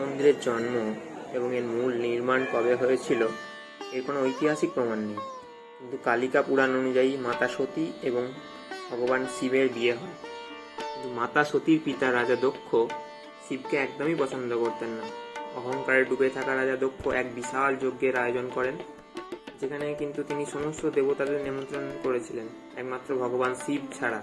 মন্দিরের জন্ম এবং এর মূল নির্মাণ কবে হয়েছিল, এর কোনো ঐতিহাসিক প্রমাণ নেই। কিন্তু কালিকা পুরাণ অনুযায়ী মাতা সতী এবং ভগবান শিবের বিয়ে হয়। কিন্তু মাতা সতীর পিতা রাজা দক্ষ শিবকে একদমই পছন্দ করতেন না। অহংকারে ডুবে থাকা রাজা দক্ষ এক বিশাল যজ্ঞের আয়োজন করেন, যেখানে কিন্তু তিনি সমস্ত দেবতাদের নিমন্ত্রণ করেছিলেন, একমাত্র ভগবান শিব ছাড়া।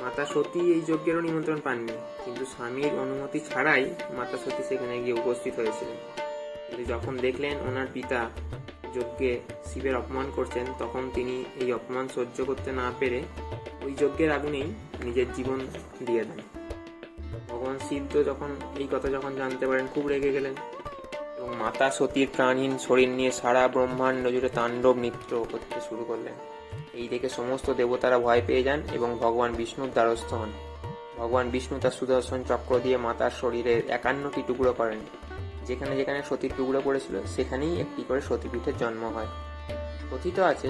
মাতা সতী এই যজ্ঞেরও নিমন্ত্রণ পাননি। কিন্তু স্বামীর অনুমতি ছাড়াই মাতা সতী সেখানে গিয়ে উপস্থিত হয়েছিলেন। কিন্তু যখন দেখলেন ওনার পিতা যজ্ঞে শিবের অপমান করছেন, তখন তিনি এই অপমান সহ্য করতে না পেরে ওই যজ্ঞের আগুনেই নিজের জীবন দিয়ে দেন। ভগবান শিব তো যখন এই কথা যখন জানতে পারেন, খুব রেগে গেলেন। এবং মাতা সতীর প্রাণহীন শরীর নিয়ে সারা ব্রহ্মাণ্ড জুড়ে তাণ্ডব নৃত্য করতে শুরু করলেন। এই দেখে সমস্ত দেবতারা ভয় পেয়ে যান এবং ভগবান বিষ্ণুর দ্বারস্থ হন। ভগবান বিষ্ণু তার সুদর্শন চক্র দিয়ে মাতার শরীরের একান্নটি টুকরো করেন। যেখানে যেখানে সতীর টুকরো পড়েছিল, সেখানেই একটি করে সতীপীঠের জন্ম হয়। কথিত আছে,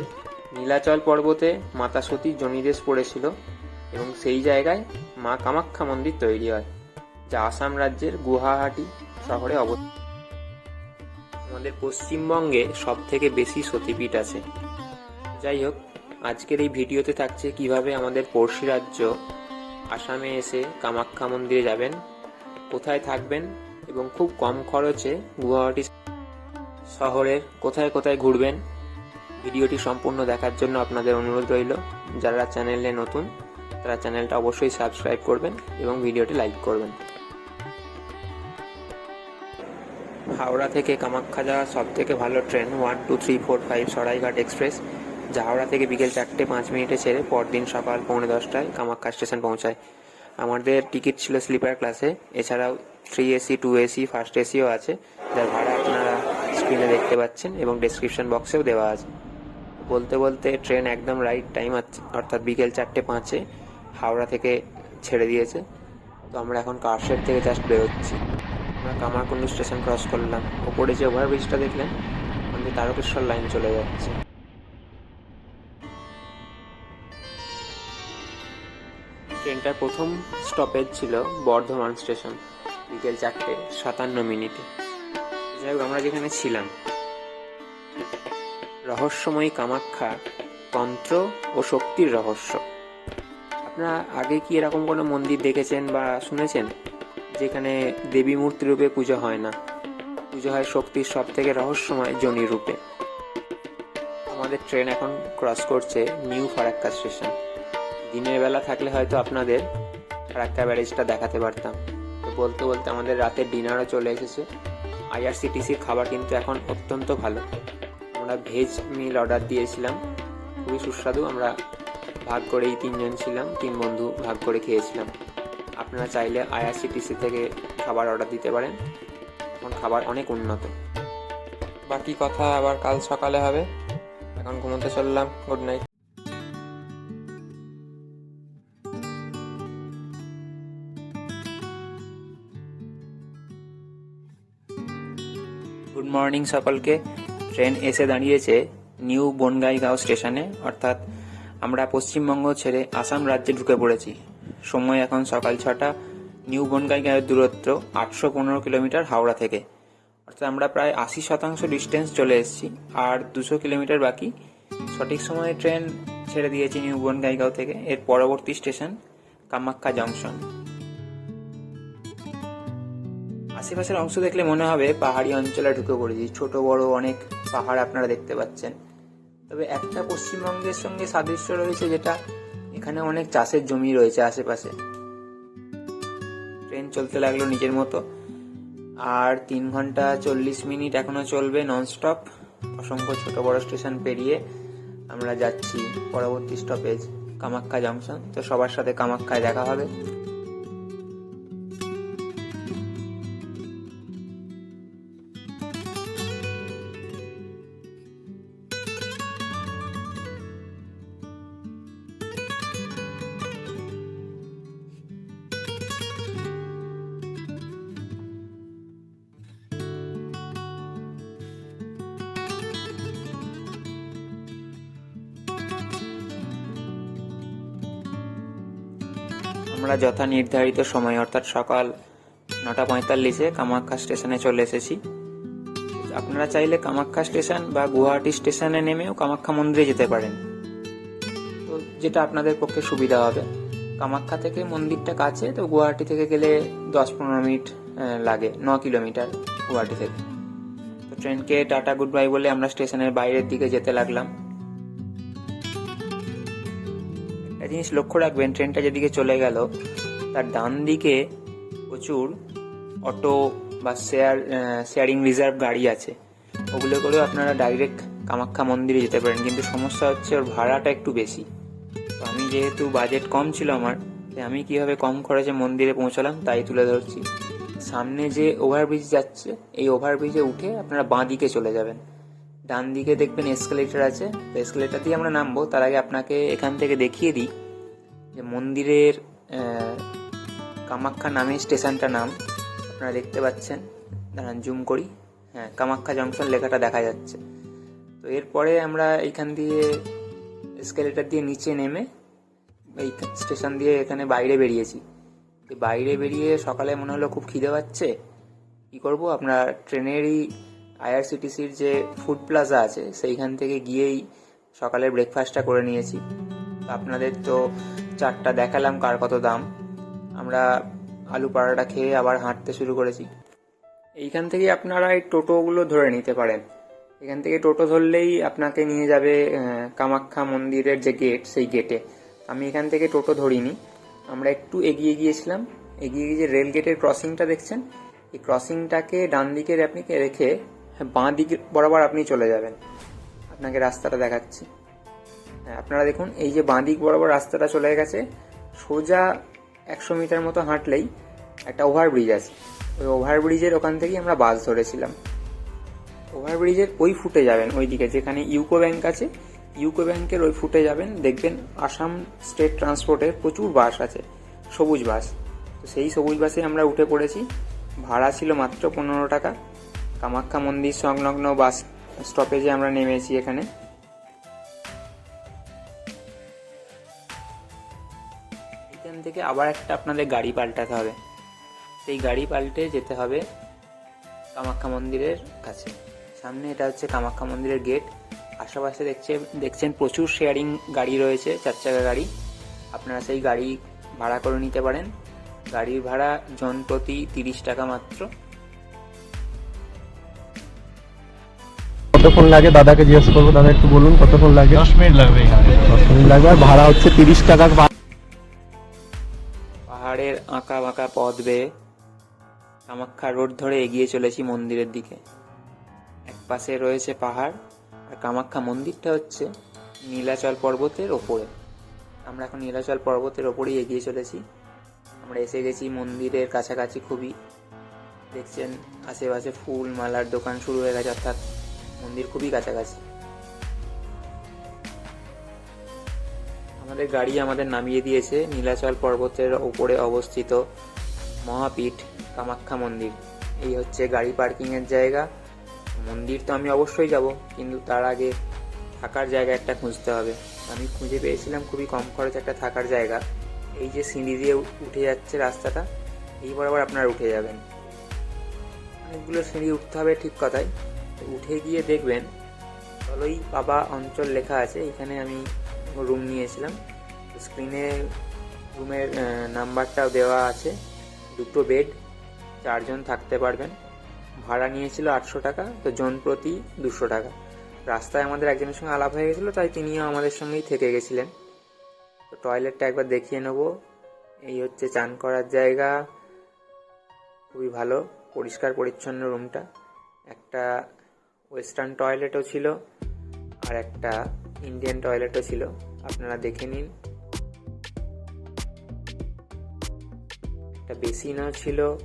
নীলাচল পর্বতে মাতা সতীর জনিদেশ পড়েছিল এবং সেই জায়গায় মা কামাখ্যা মন্দির তৈরি হয়, যা আসাম রাজ্যের গুয়াহাটি শহরে অবস্থিত। আমাদের পশ্চিমবঙ্গে সব থেকে বেশি সতীপীঠ আছে। যাই হোক আজকের এই ভিডিওতে থাকছে কীভাবে আমাদের পড়শি রাজ্য আসামে এসে কামাখ্যা মন্দিরে যাবেন, কোথায় থাকবেন এবং খুব কম খরচে গুয়াহাটি শহরের কোথায় কোথায় ঘুরবেন, ভিডিওটি সম্পূর্ণ দেখার জন্য আপনাদের অনুরোধ রইল। যারা চ্যানেলে নতুন, তারা চ্যানেলটা অবশ্যই সাবস্ক্রাইব করবেন এবং ভিডিওটি লাইক করবেন। হাওড়া থেকে কামাখ্যা যাওয়ার সব থেকে ভালো train one, two, three, four, five, Saraighat express. যা হাওড়া থেকে বিকেল চারটে পাঁচ মিনিটে ছেড়ে পরদিন সকাল পৌনে দশটায় কামাখ্যা স্টেশন পৌঁছায়। আমাদের টিকিট ছিল স্লিপার ক্লাসে, এছাড়াও three AC two AC first SEO আছে, যার ভাড়া আপনারা স্ক্রিনে দেখতে পাচ্ছেন এবং ডেসক্রিপশন বক্সেও দেওয়া আছে। বলতে বলতে ট্রেন একদম রাইট টাইম আছে অর্থাৎ বিকেল চারটে পাঁচে হাওড়া থেকে ছেড়ে দিয়েছে। তো আমরা এখন কারশেড থেকে জাস্ট বেরোচ্ছি। আমরা কামারকুন্ডু স্টেশন ক্রস করলাম। ওপরে যে ওভারব্রিজটা দেখলেন আমাদের তারকেশ্বর লাইন চলে যাচ্ছে। ট্রেনটার প্রথম স্টপেজ ছিল বর্ধমান স্টেশন, বিকেল চারটে সাতান্ন মিনিটে। যাই হোক, আমরা যেখানে ছিলাম, রহস্যময়ী কামাখ্যা তন্ত্র ও শক্তির রহস্য। আপনারা আগে কি এরকম কোনো মন্দির দেখেছেন বা শুনেছেন? যেখানে দেবী মূর্তি রূপে পুজো হয় না। পুজো হয় শক্তির সব থেকে রহস্যময় জনি রূপে। আমাদের ট্রেন এখন ক্রস করছে নিউ ফারাক্কা স্টেশন। দিনের বেলা থাকলে হয়তো আপনাদের ফারাক্কা ব্যারেজটা দেখাতে পারতাম। তো বলতে বলতে আমাদের রাতের ডিনারও চলে এসেছে। আইআরসিটিসির খাবার কিন্তু এখন অত্যন্ত ভালো। আমরা ভেজ মিল অর্ডার দিয়েছিলাম। খুবই সুস্বাদু। আমরা ভাগ করেই তিনজন ছিলাম, তিন বন্ধু ভাগ করে খেয়েছিলাম। আপনারা চাইলে আইআরসিটিসি থেকে খাবার অর্ডার দিতে পারেন। এখন খাবার অনেক উন্নত। বাকি কথা আবার কাল সকালে হবে। এখন ঘুমোতে চললাম। Good night. মর্নিং সকলকে। ট্রেন এসে দাঁড়িয়েছে নিউ বনগাইগাঁও স্টেশনে, অর্থাৎ আমরা পশ্চিমবঙ্গ ছেড়ে আসাম রাজ্যে ঢুকে পড়েছি। সময় এখন সকাল ছটা, নিউ বনগাইগাঁওয়ের দূরত্ব আটশো পনেরো কিলোমিটার হাওড়া থেকে। অর্থাৎ আমরা প্রায় আশি শতাংশ ডিস্টেন্স চলে এসেছি, আর দুশো কিলোমিটার বাকি। সঠিক সময়ে ট্রেন ছেড়ে দিয়েছি নিউ বনগাইগাঁও থেকে, এর পরবর্তী স্টেশন কামাখ্যা জংশন। আশেপাশের অংশ দেখলে মনে হবে পাহাড়ি অঞ্চলে ঢুকে পড়েছি। ছোট, বড় অনেক পাহাড় আপনারা দেখতে পাচ্ছেন। তবে একটা পশ্চিমবঙ্গের সঙ্গে সাদৃশ্য রয়েছে যেটা এখানে অনেক চাষের জমি রয়েছে আশেপাশে। ট্রেন চলতে লাগল নিজের মতো। আর তিন ঘণ্টা চল্লিশ মিনিট এখনও চলবে ননস্টপ। অসংখ্য ছোট, বড় স্টেশন পেরিয়ে আমরা যাচ্ছি পরবর্তী স্টপেজ কামাখ্যা জংশন। তো সবার সাথে কামাখ্যায় দেখা হবে। আমরা যথা নির্ধারিত সময়, অর্থাৎ সকাল নটা পঁয়তাল্লিশে কামাখ্যা স্টেশনে চলে এসেছি। আপনারা চাইলে কামাখ্যা স্টেশন বা গুয়াহাটি স্টেশনে নেমেও কামাখ্যা মন্দিরে যেতে পারেন। তো যেটা আপনাদের পক্ষে সুবিধা হবে। কামাখ্যা থেকে মন্দিরটা কাছে, তো গুয়াহাটি থেকে গেলে দশ পনেরো মিনিট লাগে, ন কিলোমিটার গুয়াহাটি থেকে। তো ট্রেনকে টাটা গুড বাই বলে আমরা স্টেশনের বাইরের দিকে যেতে লাগলাম। জিনিস লক্ষ্য রাখবেন, ট্রেনটা যেদিকে চলে গেল, তার ডান দিকে প্রচুর অটো বা শেয়ার শেয়ারিং রিজার্ভ গাড়ি আছে। ওগুলো করেও আপনারা ডাইরেক্ট কামাখ্যা মন্দিরে যেতে পারেন, কিন্তু সমস্যা হচ্ছে ওর ভাড়াটা একটু বেশি। তো আমি যেহেতু বাজেট কম ছিল আমার, তাই আমি কীভাবে কম খরচে মন্দিরে পৌঁছালাম তাই তুলে ধরছি। সামনে যে ওভারব্রিজ যাচ্ছে, এই ওভারব্রিজে উঠে আপনারা বাঁ দিকে চলে যাবেন। ডান দিকে দেখবেন এসকেলেটার আছে। তো এসকেলেটার দিয়ে আমরা নামবো। তার আগে আপনাকে এখান থেকে দেখিয়ে দিই যে মন্দিরের কামাখ্যা নামে স্টেশনটা নাম। আপনারা দেখতে পাচ্ছেন। দাঁড়ান জুম করি। হ্যাঁ কামাখ্যা জংশন লেখাটা দেখা যাচ্ছে। তো এরপরে আমরা এইখান দিয়ে এসকেলেটার দিয়ে নিচে নেমে এই স্টেশন দিয়ে এখানে বাইরে বেরিয়েছি। বাইরে বেরিয়ে সকালে মনে হলো খুব খিদে পাচ্ছে। কী করব? আমরা ট্রেনেরই আইআরসিটিসির যে ফুড প্লাজা আছে, সেইখান থেকে গিয়েই সকালের ব্রেকফাস্টটা করে নিয়েছি। আপনাদের তো চারটা দেখালাম কার কত দাম। আমরা আলু পাড়াটা খেয়ে আবার হাঁটতে শুরু করেছি। এইখান থেকে আপনারা এই টোটোগুলো ধরে নিতে পারেন। এখান থেকে টোটো ধরলেই আপনাকে নিয়ে যাবে কামাখ্যা মন্দিরের যে গেট সেই গেটে আমি এখান থেকে টোটো ধরিনি। আমরা একটু এগিয়ে গিয়েছিলাম। এগিয়ে গিয়ে যে রেল গেটের ক্রসিংটা দেখছেন? এই ক্রসিংটাকে ডান দিকে আপনি রেখে বাঁ দিক বরাবর আপনি চলে যাবেন। আপনাকে রাস্তাটা দেখাচ্ছি। হ্যাঁ আপনারা দেখুন, এই যে বাঁ দিক বরাবর রাস্তাটা চলে গেছে, সোজা একশো মিটার মতো হাঁটলেই একটা ওভারব্রিজ আছে। ওই ওভারব্রিজের ওখান থেকেই আমরা বাস ধরেছিলাম। ওভারব্রিজের ওই ফুটে যাবেন ওই দিকে, যেখানে ইউকো ব্যাংক আছে। ইউকো ব্যাংকের ওই ফুটে যাবেন, দেখবেন আসাম স্টেট ট্রান্সপোর্টের প্রচুর বাস আছে, সবুজ বাস। তো সেই সবুজ বাসে আমরা উঠে পড়েছি। ভাড়া ছিল মাত্র পনেরো টাকা। কামাখ্যা মন্দির সংলগ্ন বাস স্টপেজে আমরা নেমেছি এখানে। এখান থেকে আবার একটা আপনাদের গাড়ি পাল্টাতে হবে। সেই গাড়ি পাল্টে যেতে হবে কামাখ্যা মন্দিরের কাছে। সামনে এটা হচ্ছে কামাখ্যা মন্দিরের গেট আশেপাশে দেখছে, দেখছেন প্রচুর শেয়ারিং গাড়ি রয়েছে, চার চাকা গাড়ি। আপনারা সেই গাড়ি ভাড়া করে নিতে পারেন। গাড়ির ভাড়া জন প্রতি তিরিশ টাকা মাত্র। কতক্ষণ লাগে? দাদাকে জিজ্ঞেস করব। দাদা একটু বলুন কতক্ষণ লাগে? দশ মিনিট লাগবে এখানে। দশ মিনিট লাগবে। আর ভাড়া হচ্ছে তিরিশ টাকা পাহাড়ের আঁকা বাঁকা পথ বেয়ে কামাখ্যা রোড ধরে এগিয়ে চলেছি মন্দিরের দিকে। এক পাশে রয়েছে পাহাড় আর কামাখ্যা মন্দিরটা হচ্ছে নীলাচল পর্বতের ওপরে। আমরা এখন নীলাচল পর্বতের ওপরেই এগিয়ে চলেছি। আমরা এসে গেছি মন্দিরের কাছাকাছি খুবই। দেখছেন আশেপাশে ফুল মালার দোকান শুরু হয়ে গেছে অর্থাৎ মন্দির খুবই কাছাকাছি। আমাদের গাড়ি আমাদের নামিয়ে দিয়েছে, নীলাচল পর্বতের উপরে অবস্থিত মহাপীঠ কামাখ্যা মন্দির। এই হচ্ছে গাড়ি পার্কিংয়ের জায়গা। মন্দির তো আমি অবশ্যই যাব, কিন্তু তার আগে থাকার জায়গা একটা খুঁজতে হবে। আমি খুঁজে পেয়েছিলাম খুবই কম খরচ একটা থাকার জায়গা। এই যে সিঁড়ি দিয়ে উঠে যাচ্ছে রাস্তাটা এই বরাবর আপনারা উঠে যাবেন। অনেকগুলো সিঁড়ি উঠতে হবে ঠিক কথাই। উঠে গিয়ে দেখবেন, তলই বাবা অঞ্চল লেখা আছে, এখানে আমি রুম নিয়েছিলাম। স্ক্রিনে রুমের নাম্বারটাও দেওয়া আছে, দুটো বেড চারজন থাকতে পারবেন। ভাড়া নিয়েছিল আটশো টাকা, তো জন প্রতি দুশো টাকা। রাস্তায় আমাদের একজনের সঙ্গে আলাপ হয়ে গেছিল, তাই তিনিও আমাদের সঙ্গেই থেকে গেছিলেন। তো টয়লেটটা একবার দেখিয়ে নেব। এই হচ্ছে চান করার জায়গা। খুবই ভালো পরিষ্কার পরিচ্ছন্ন রুমটা একটা ওয়েস্টার্ন টয়লেটও ছিল আর একটা ইন্ডিয়ান টয়লেটও ছিল। আপনারা দেখে নিন। একটা বেসিনও ছিল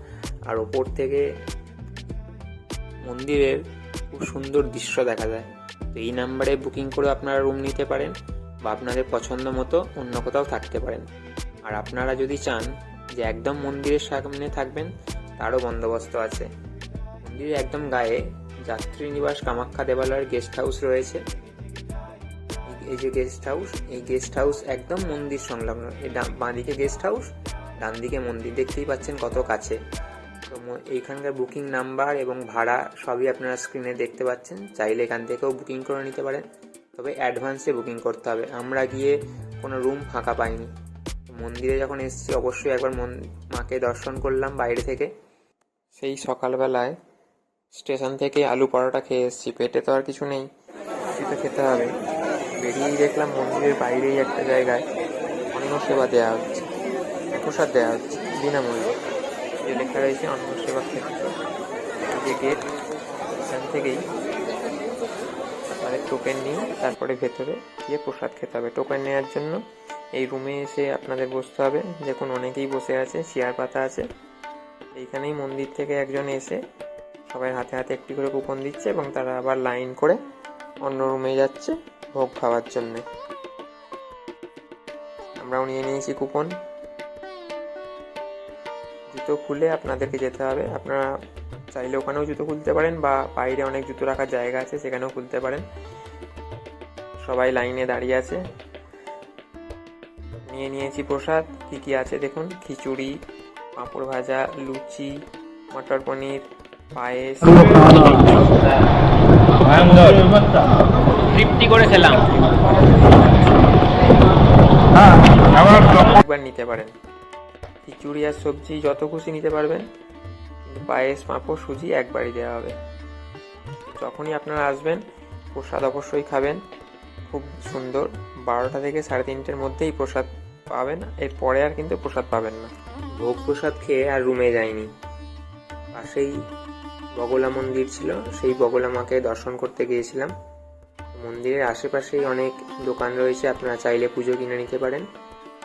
আর ওপর থেকে মন্দিরের খুব সুন্দর দৃশ্য দেখা যায়। তো এই নাম্বারে বুকিং করে আপনারা রুম নিতে পারেন বা আপনাদের পছন্দ মতো অন্য কোথাও থাকতে পারেন। আর আপনারা যদি চান যে একদম মন্দিরের সামনে থাকবেন, তারও বন্দোবস্ত আছে। মন্দিরের একদম গায়ে যাত্রী নিবাস, কামাখ্যা দেবালয়ের গেস্ট হাউস রয়েছে। এই যে গেস্ট হাউস এই গেস্ট হাউস একদম মন্দির সংলগ্ন। এই বাঁদিকে গেস্ট হাউস ডান দিকে মন্দির। দেখতেই পাচ্ছেন কত কাছে। তো এইখানকার বুকিং নাম্বার এবং ভাড়া সবই আপনারা স্ক্রিনে দেখতে পাচ্ছেন। চাইলে এখান থেকেও বুকিং করে নিতে পারেন। তবে অ্যাডভান্সে বুকিং করতে হবে। আমরা গিয়ে কোনো রুম ফাঁকা পাইনি। মন্দিরে যখন এসেছি, অবশ্যই একবার মন, মাকে দর্শন করলাম বাইরে থেকে। সেই সকালবেলায় স্টেশন থেকে আলু পরোটা খেয়ে এসেছি। পেটে তো আর কিছু নেই। তো খেতে হবে। বেরিয়েই দেখলাম মন্দিরের বাইরেই একটা জায়গায় অন্ন সেবা দেওয়া হচ্ছে। প্রসাদ দেওয়া হচ্ছে, বিনামূল্যে। যে লেখা রয়েছে, অন্ন সেবা ক্ষেত্র। যে গেট এখান থেকেই আপনাদের টোকেন নিয়ে, তারপরে ভেতরে গিয়ে প্রসাদ খেতে হবে। টোকেন নেওয়ার জন্য এই রুমে এসে আপনাদের বসতে হবে। দেখুন, অনেকেই বসে আছে চেয়ার পাতা আছে। এইখানেই মন্দির থেকে একজন এসে সবাই হাতে হাতে একটি করে কুপন দিচ্ছে এবং তারা আবার লাইন করে অন্য রুমে যাচ্ছে ভোগ খাওয়ার জন্যে। আমরাও নিয়ে নিয়েছি কুপন জুতো খুলে আপনাদেরকে যেতে হবে। আপনারা চাইলে ওখানেও জুতো খুলতে পারেন বা বাইরে অনেক জুতো রাখার জায়গা আছে, সেখানেও খুলতে পারেন। সবাই লাইনে দাঁড়িয়ে আছে। নিয়ে নিয়েছি প্রসাদ। কি কি আছে দেখুন? খিচুড়ি, পাঁপড় ভাজা, লুচি, মটর পনির পায়েস। তৃপ্তি করে খেলাম। একবার নিতে পারেন। খিচুড়ি আর সবজি যত খুশি নিতে পারবেন। কিন্তু পায়েস পাঁপড় সুজি একবারই দেওয়া হবে। যখনই আপনারা আসবেন প্রসাদ অবশ্যই খাবেন। খুব সুন্দর। বারোটা থেকে সাড়ে তিনটের মধ্যেই প্রসাদ পাবেন। এরপরে আর কিন্তু প্রসাদ পাবেন না। ভোগ প্রসাদ খেয়ে আর রুমে যাইনি। পাশেই বগলা মন্দির ছিল। সেই বগলা মাকে দর্শন করতে গিয়েছিলাম। মন্দিরের আশেপাশেই অনেক দোকান রয়েছে, আপনারা চাইলে পুজো কিনে নিতে পারেন।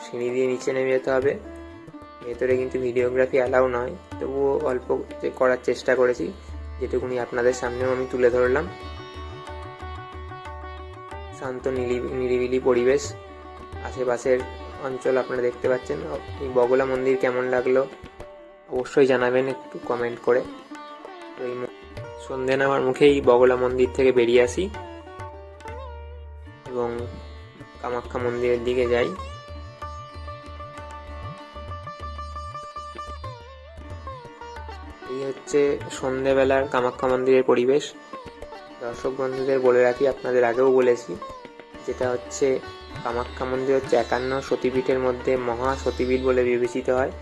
সিঁড়ি দিয়ে নিচে নেমে যেতে হবে। ভেতরে কিন্তু ভিডিওগ্রাফি অ্যালাউ নয়, তবুও অল্প করার চেষ্টা করেছি, যেটুকুনি আপনাদের সামনেও আমি তুলে ধরলাম। শান্ত নিরিবিলি পরিবেশ। আশেপাশের অঞ্চল আপনারা দেখতে পাচ্ছেন। এই বগলা মন্দির কেমন লাগল, অবশ্যই জানাবেন একটু কমেন্ট করে। সন্ধে নামার মুখেই বগলা মন্দির থেকে বেরিয়ে আসি। এবং কামাখ্যা মন্দিরের দিকে যাই। এই হচ্ছে সন্ধেবেলার কামাখ্যা মন্দিরের পরিবেশ। দর্শক বন্ধুদের বলে রাখি, আপনাদের আগেও বলেছি, যেটা হচ্ছে কামাখ্যা মন্দির হচ্ছে একান্ন সতীপীঠের মধ্যে মহা সতীপীঠ বলে বিবেচিত হয়।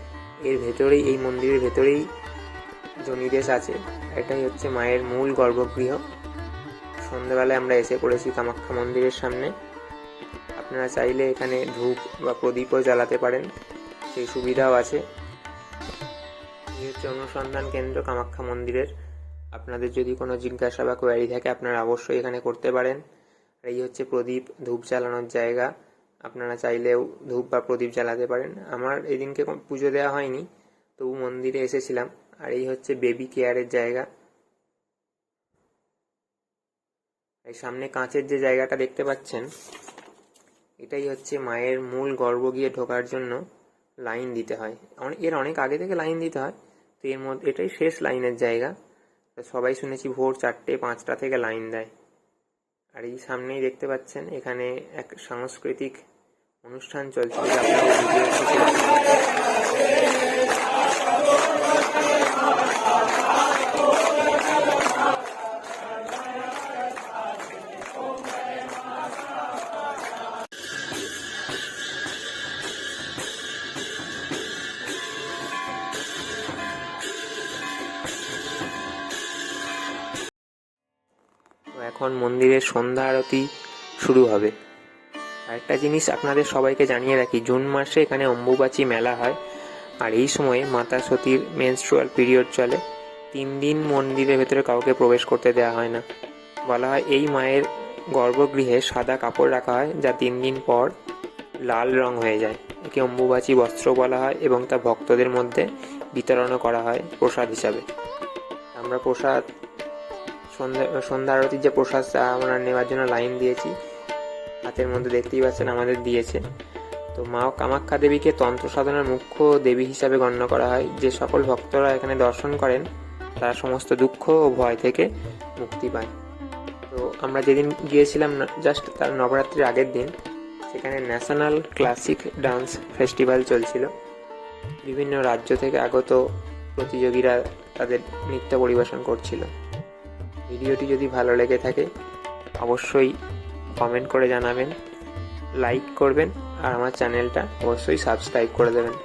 এর ভেতরেই, এই মন্দিরের ভেতরেই জনিদেশ আছে। এটাই হচ্ছে মায়ের মূল গর্ভগৃহ। সন্ধ্যেবেলায় আমরা এসে পড়েছি কামাখ্যা মন্দিরের সামনে। আপনারা চাইলে এখানে ধূপ বা প্রদীপও জ্বালাতে পারেন, সেই সুবিধাও আছে। এই হচ্ছে অনুসন্ধান কেন্দ্র কামাখ্যা মন্দিরের। আপনাদের যদি কোনো জিজ্ঞাসা বা কোয়ারি থাকে, আপনারা অবশ্যই এখানে করতে পারেন। এই হচ্ছে প্রদীপ, ধূপ জ্বালানোর জায়গা। আপনারা চাইলেও ধূপ বা প্রদীপ জ্বালাতে পারেন। আমার এদিনকে পুজো দেওয়া হয়নি, তবু মন্দিরে এসেছিলাম। আর এই হচ্ছে বেবি কেয়ারের জায়গা। এই সামনে কাঁচের যে জায়গাটা দেখতে পাচ্ছেন, এটাই হচ্ছে মায়ের মূল গর্ভ গিয়ে ঢোকার জন্য লাইন দিতে হয়। এর অনেক আগে থেকে লাইন দিতে হয়, তো এর মধ্যে, এটাই শেষ লাইনের জায়গা। সবাই শুনেছি ভোর চারটে, পাঁচটা থেকে লাইন দেয়। আর এই সামনেই দেখতে পাচ্ছেন, এখানে এক সাংস্কৃতিক অনুষ্ঠান চলছিল যা আপনারা ভিডিও দেখতে তো এখন মন্দিরের সন্ধ্যা আরতি শুরু হবে। আরেকটা জিনিস আপনাদের সবাইকে জানিয়ে রাখি, জুন মাসে এখানে অম্বুবাচী মেলা হয়। আর এই সময়ে মাতা সতীর মেনস্ট্রুয়াল পিরিয়ড চলে। তিন দিন মন্দিরের ভেতরে কাউকে প্রবেশ করতে দেওয়া হয় না। বলা হয় এই মায়ের গর্ভগৃহে সাদা কাপড় রাখা হয়, যা তিন দিন পর লাল রং হয়ে যায়। একে অম্বুবাচী বস্ত্র বলা হয় এবং তা ভক্তদের মধ্যে বিতরণও করা হয় প্রসাদ হিসাবে। আমরা প্রসাদ সন্ধ্যা সন্ধ্যা আরতির যে প্রসাদ আমরা নেওয়ার জন্য লাইন দিয়েছি। হাতের মধ্যে দেখতেই পাচ্ছেন, আমাদের দিয়েছে। তো মা কামাখ্যা দেবীকে তন্ত্র সাধনার মুখ্য দেবী হিসাবে গণ্য করা হয়। যে সকল ভক্তরা এখানে দর্শন করেন, তারা সমস্ত দুঃখ ও ভয় থেকে মুক্তি পায়। তো আমরা যেদিন গিয়েছিলাম জাস্ট তার নবরাত্রির আগের দিন, সেখানে ন্যাশনাল ক্লাসিক ডান্স ফেস্টিভ্যাল চলছিল। বিভিন্ন রাজ্য থেকে আগত প্রতিযোগীরা তাদের নৃত্য পরিবেশন করছিল। ভিডিওটি যদি ভালো লেগে থাকে, অবশ্যই কমেন্ট করে জানাবেন লাইক করবেন, আর আমার চ্যানেলটা অবশ্যই সাবস্ক্রাইব করে দেবেন।